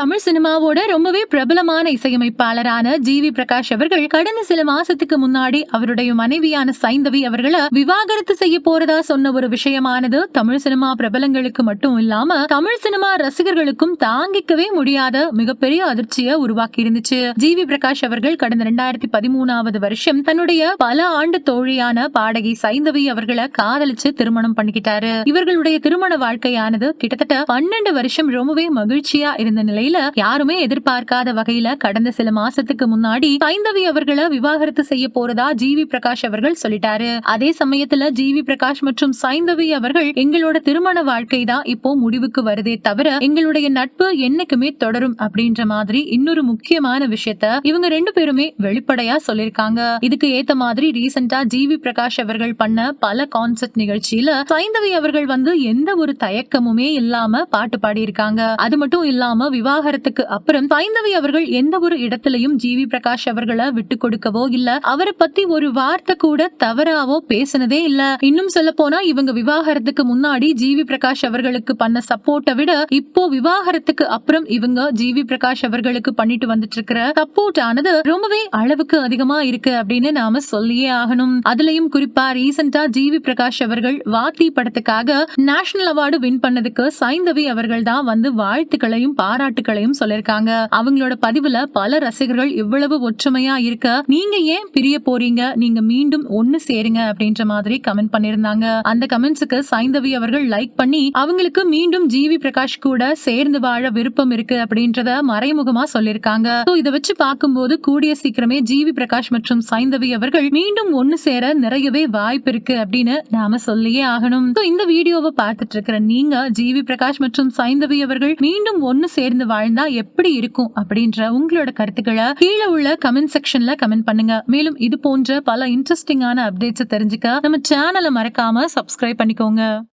தமிழ் சினிமாவோட ரொம்பவே பிரபலமான இசையமைப்பாளரான ஜி வி பிரகாஷ் அவர்கள் கடந்த சில மாசத்துக்கு முன்னாடி அவருடைய மனைவியான சைந்தவி அவர்களை விவாகரத்து செய்ய போறதா சொன்ன ஒரு விஷயமானது தமிழ் சினிமா பிரபலங்களுக்கு மட்டும் இல்லாம தமிழ் சினிமா ரசிகர்களுக்கும் தாங்கிக்கவே முடியாத மிகப்பெரிய அதிர்ச்சியை உருவாக்கி இருந்துச்சு. ஜி வி பிரகாஷ் அவர்கள் கடந்த ரெண்டாயிரத்தி பதிமூணாவது வருஷம் தன்னுடைய பல ஆண்டு தோழியான பாடகி சைந்தவி அவர்களை காதலிச்சு திருமணம் பண்ணிக்கிட்டாரு. இவர்களுடைய திருமண வாழ்க்கையானது கிட்டத்தட்ட பன்னெண்டு வருஷம் ரொம்பவே மகிழ்ச்சியா இருந்த நிலையில் வகையில யாருமே எதிர்பார்க்காத வகையில கடந்த சில மாசத்துக்கு முன்னாடி சைந்தவி அவர்களை விவாகரத்து செய்ய போறதா ஜி வி பிரகாஷ் அவர்கள் சொல்லிட்டாரு. அதே சமயத்துல ஜி வி பிரகாஷ் மற்றும் சைந்தவி அவர்கள் எங்களோட திருமண வாழ்க்கை தான் இப்போ முடிவுக்கு வருதே தவிர எங்களுடைய நட்பு என்னைக்குமே தொடரும் அப்படின்ற மாதிரி இன்னொரு முக்கியமான விஷயத்த இவங்க ரெண்டு பேருமே வெளிப்படையா சொல்லிருக்காங்க இதுக்கு ஏத்த மாதிரி ரீசெண்டா ஜி வி பிரகாஷ் அவர்கள் பண்ண பல கான்சர்ட் நிகழ்ச்சியில சைந்தவி அவர்கள் வந்து எந்த ஒரு தயக்கமுமே இல்லாம பாட்டு பாடியிருக்காங்க. அது மட்டும் இல்லாம விவாக விவாகரத்துக்கு அப்புறம் சைந்தவி அவர்கள் எந்த ஒரு இடத்திலையும் ஜிவி பிரகாஷ் அவர்களை விட்டு கொடுக்கவோ இல்ல அவரை பத்தி ஒரு வார்த்தை கூட தவறாவோ பேசினதே இல்ல. இன்னும் சொல்ல போனா இவங்க விவாகரத்துக்கு முன்னாடி ஜிவி பிரகாஷ் அவர்களுக்கு பண்ண சப்போர்ட்டை விட இப்போ விவாகரத்துக்கு அப்புறம் இவங்க ஜி வி பிரகாஷ் அவர்களுக்கு பண்ணிட்டு வந்துட்டு இருக்கிற சப்போர்ட் ஆனது ரொம்பவே அளவுக்கு அதிகமா இருக்கு அப்படின்னு நாம சொல்லியே ஆகணும். அதுலயும் குறிப்பா ரீசெண்டா ஜி வி பிரகாஷ் அவர்கள் வாத்தி படத்துக்காக நேஷனல் அவார்டு வின் பண்ணதுக்கு சைந்தவி அவர்கள் தான் வந்து வாழ்த்துக்களையும் பாராட்டுகளையும் சொல்லிருக்காங்க அவங்களோட பதிவுல பல ரசிகர்கள் இவ்வளவு ஒற்றுமையா இருக்க நீங்க ஏன் பிரிய போறீங்க? நீங்க மீண்டும் ஒண்ணு சேருங்க அப்படின்ற மாதிரி கமெண்ட் பண்ணிருந்தாங்க அந்த கமெண்ட்ஸுக்கு சைந்தவி அவர்கள் லைக் பண்ணி அவங்களுக்கு மீண்டும் ஜிவி பிரகாஷ் கூட சேர்ந்து வாழ விருப்பம் இருக்கு அப்படின்றத மறைமுகமா சொல்லிருக்காங்க இதை வச்சு பார்க்கும்போது கூடிய சீக்கிரமே ஜிவி பிரகாஷ் மற்றும் சைந்தவி அவர்கள் மீண்டும் ஒண்ணு சேர நிறையவே வாய்ப்பு இருக்கு அப்படின்னு நாம சொல்லியே ஆகணும். இந்த வீடியோவை பார்த்துட்டு இருக்கிற நீங்க ஜிவி பிரகாஷ் மற்றும் சைந்தவி அவர்கள் மீண்டும் ஒண்ணு சேர்ந்து வாழ்ந்தா எப்படி இருக்கும் அப்படின்ற உங்களோட கருத்துக்களை கீழே உள்ள கமெண்ட் செக்ஷன்ல கமெண்ட் பண்ணுங்க. மேலும் இது போன்ற பல இன்ட்ரெஸ்டிங்கான அப்டேட்ஸ் தெரிஞ்சுக்க நம்ம சேனலை மறக்காம சப்ஸ்கிரைப் பண்ணிக்கோங்க.